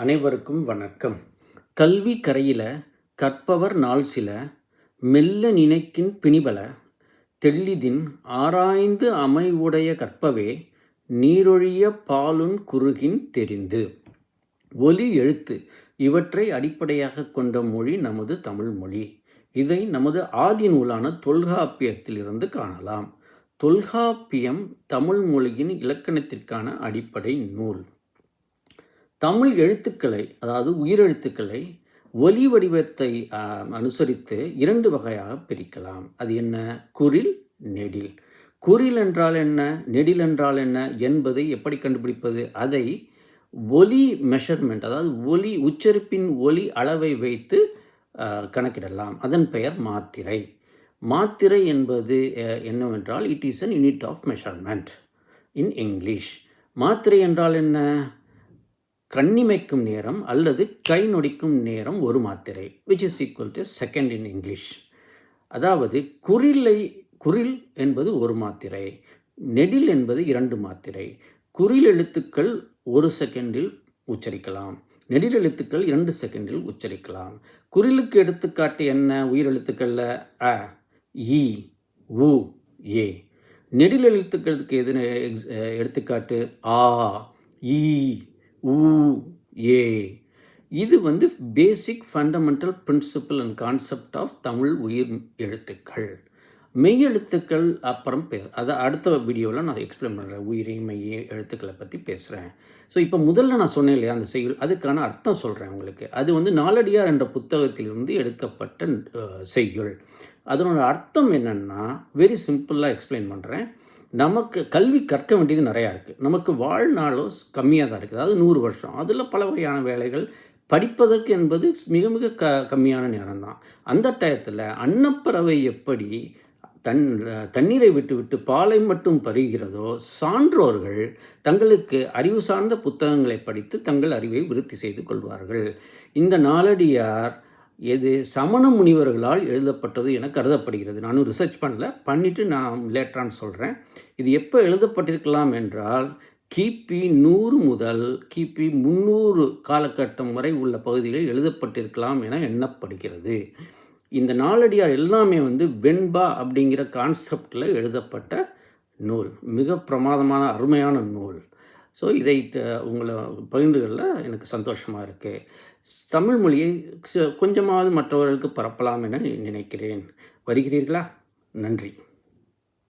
அனைவருக்கும் வணக்கம். கல்வி கரையில கற்பவர் நாள் சில மெல்ல நினைக்கின் பிணிபல தெள்ளிதின் ஆராய்ந்து அமைவுடைய கற்பவே நீரொழிய பாலுன் குறுகின் தெரிந்து. ஒலி எழுத்து இவற்றை அடிப்படையாக கொண்ட மொழி நமது தமிழ் மொழி. இதை நமது ஆதி நூலான தொல்காப்பியத்திலிருந்து காணலாம். தொல்காப்பியம் தமிழ் மொழியின் இலக்கணத்திற்கான அடிப்படை நூல். தமிழ் எழுத்துக்களை அதாவது உயிரெழுத்துக்களை ஒலி வடிவத்தை அனுசரித்து இரண்டு வகையாக பிரிக்கலாம். அது என்ன? குரில் நெடில். குரில் என்றால் என்ன? நெடில் என்றால் என்ன? என்பதை எப்படி கண்டுபிடிப்பது? அதை ஒலி மெஷர்மெண்ட் அதாவது ஒலி உச்சரிப்பின் ஒலி அளவை வைத்து கணக்கிடலாம். அதன் பெயர் மாத்திரை. மாத்திரை என்பது என்னவென்றால் it is an unit of measurement in English மாத்திரை என்றால் என்ன? கண்ணிமைக்கும் நேரம் அல்லது கை நொடிக்கும் நேரம் ஒரு மாத்திரை which is equal to second in English அதாவது குறிலை குறில் என்பது ஒரு மாத்திரை நெடில் என்பது இரண்டு மாத்திரை. குறில் எழுத்துக்கள் ஒரு செகண்டில் உச்சரிக்கலாம் நெடில் எழுத்துக்கள் இரண்டு செகண்டில் உச்சரிக்கலாம். குறிலுக்கு எடுத்துக்காட்டு என்ன? உயிரெழுத்துக்களில் அ இ உ ஏ. நெடில் எழுத்துக்களுக்கு எது எக்ஸ் எடுத்துக்காட்டு? ஆ ஈ ஊ ஏ. இது வந்து basic fundamental principle and concept of Tamil உயிர் எழுத்துக்கள். மெய் எழுத்துக்கள் அப்புறம் பேச அதை அடுத்த வீடியோவில் நான் எக்ஸ்பிளைன் பண்ணுறேன் உயிரை மெய் எழுத்துக்களை பற்றி பேசுகிறேன் ஸோ இப்போ முதல்ல நான் சொன்னேன் இல்லையா அந்த செய்யுள் அதுக்கான அர்த்தம் சொல்கிறேன் உங்களுக்கு. அது வந்து நாலடியார் என்ற புத்தகத்திலிருந்து எடுக்கப்பட்ட செய்யுள். அதனோட அர்த்தம் என்னென்னா வெரி சிம்பிளாக எக்ஸ்பிளைன் பண்ணுறேன் நமக்கு கல்வி கற்க வேண்டியது நிறையா இருக்குது நமக்கு வாழ்நாளோ கம்மியாக தான் இருக்குது. அதாவது நூறு வருஷம். அதில் பல வகையான வேலைகள் படிப்பதற்கு என்பது மிக மிக க கம்மியான நேரம் தான். அந்த டயத்தில் அன்னப்பறவை எப்படி தன் தண்ணீரை விட்டுவிட்டு பாலை மட்டும் பருகிறதோ சான்றோர்கள் தங்களுக்கு அறிவு சார்ந்த புத்தகங்களை படித்து தங்கள் அறிவை விருத்தி செய்து கொள்வார்கள். இந்த நாலடியார் எது? சமண முனிவர்களால் எழுதப்பட்டது என கருதப்படுகிறது. நானும் ரிசர்ச் பண்ணல. பண்ணிவிட்டு நான் லேட்டரான்னு சொல்கிறேன் இது எப்போ எழுதப்பட்டிருக்கலாம் என்றால் கிபி நூறு முதல் கிபி முந்நூறு காலகட்டம் வரை உள்ள பகுதிகளில் எழுதப்பட்டிருக்கலாம் என எண்ணப்படுகிறது. இந்த நாளடியார் எல்லாமே வந்து வெண்பா அப்படிங்கிற கான்செப்டில் எழுதப்பட்ட நூல். மிக பிரமாதமான அருமையான நூல். ஸோ இதை உங்களை பகிர்ந்துகளில் எனக்கு சந்தோஷமாக இருக்குது தமிழ் மொழியை ச- கொஞ்சமாவது மற்றவர்களுக்கு பரப்பலாம் என நினைக்கிறேன். வருகிறீர்களா? நன்றி.